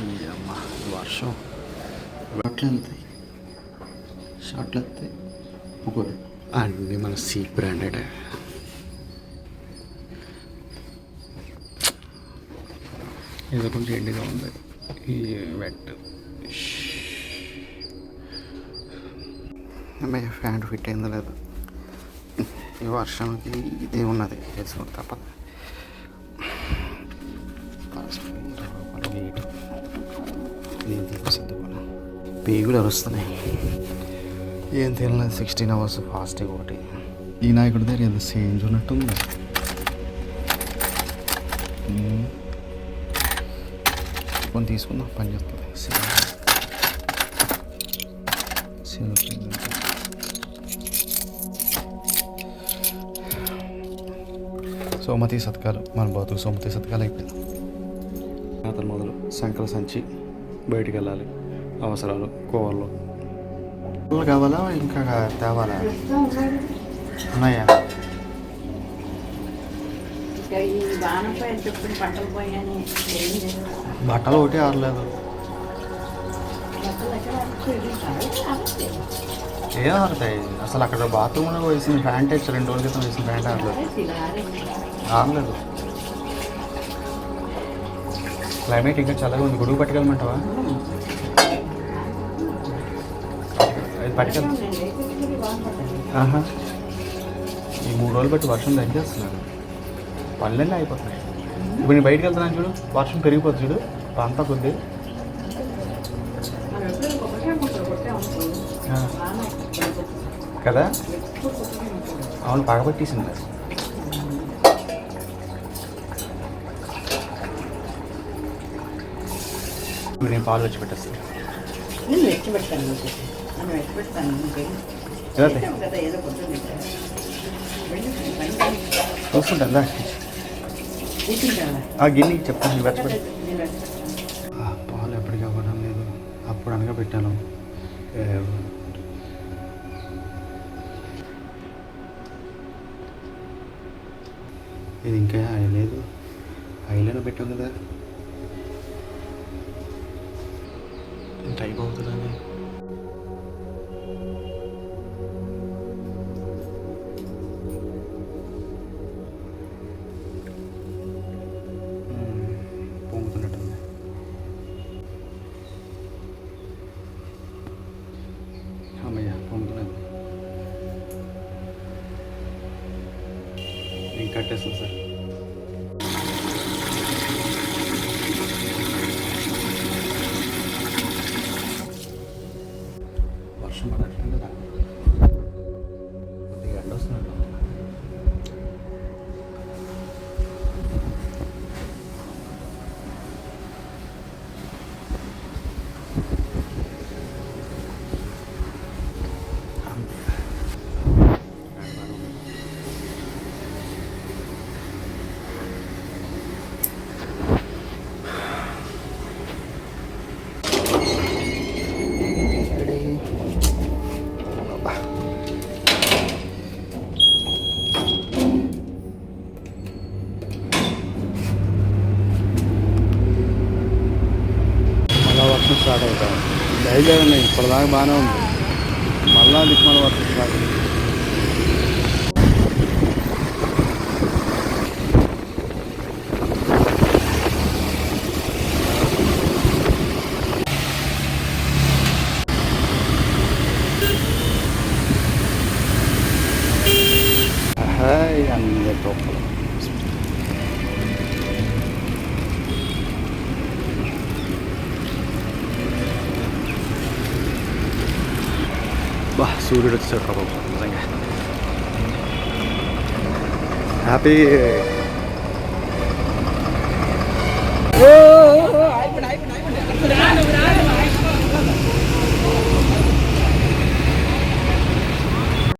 అమ్మ వర్షం. షాట్లు వెళ్తాయి షాట్లు వెళ్తాయి ఒక్కోరు అన్నీ మన సీ బ్రాండెడ్. ఏదో కొంచెం ఎండుగా ఉంది. ఈ వెట్. అమ్మాయి ఫ్యాంట్ ఫిట్ అయిందో లేదు. ఈ వర్షంకి ఇదే ఉన్నది. వేసుకుంటా తప్పదు పేగులు అరుస్తున్నాయి. ఏం తినలేదు సిక్స్టీన్ అవర్స్ ఫాస్టింగ్ ఒకటి. ఈ నాయకుడి దగ్గర ఏదో సేంజ్ ఉన్నట్టుంది. కొన్ని తీసుకుందాం పని చేస్తుంది. సోమతి సత్కాలు మన బతుకు సోమతి సత్కాలు అయిపోయింది. అతను మొదలు. సంకల సంచి. బయటికి వెళ్ళాలి అవసరాలు కోవల్లో. కావాలా ఇంకా తేవాలా? ఉన్నాయా. బట్టలు ఒకటి ఆరలేదు. ఏం ఆరుతాయి? అసలు అక్కడ బాత్రూంలో వేసిన ప్యాంట్ రెండు రోజుల క్రితం వేసిన ప్యాంట్ ఆరలేదు. ఆరలేదు. క్లైమేట్ ఇంకా చల్లగా ఉంది. గొడుగు పట్టుకెళ్ళమంటావా? అది పట్టుకెళ్ ఆహా. ఈ మూడు రోజులు బట్టి వర్షం తగ్గేస్తున్నాను. పనులన్నీ అయిపోతున్నాయి. ఇప్పుడు నేను బయటకు వెళ్తున్నాను చూడు. వర్షం పెరిగిపోతుంది చూడు. అంతా కొద్ది. కదా? అవును పగబట్టేసింది ఇప్పుడు నేను పాలు వచ్చి పెట్టేస్తాను నేను వెచ్చి పెడతాను వెచ్చి పెడతాను కూర్చుంటావా? ఆ గిన్నె చెప్తాను పాలు ఎప్పటికీ అవ్వడం లేదు. అప్పుడు అనగా పెట్టాను. ఇది ఇంకా అయ్యలేదు అయ్యలేను పెట్టాం కదా. ఇంత అయిపోతుందని. పొంగుతున్నట్టుంది. అమ్మయ్య పొంగుతున్నది నేను కట్టేస్తాను సార్. స్టార్ట్ అవుతాం. బయలుదేరండి ఇప్పటిదాకా బాగానే ఉంది. మళ్ళా దిక్కుమల వర్షం స్టార్ట్ అవుతుంది బా సూర్యుడు వచ్చాడు బాబు నిజంగా హ్యాపీ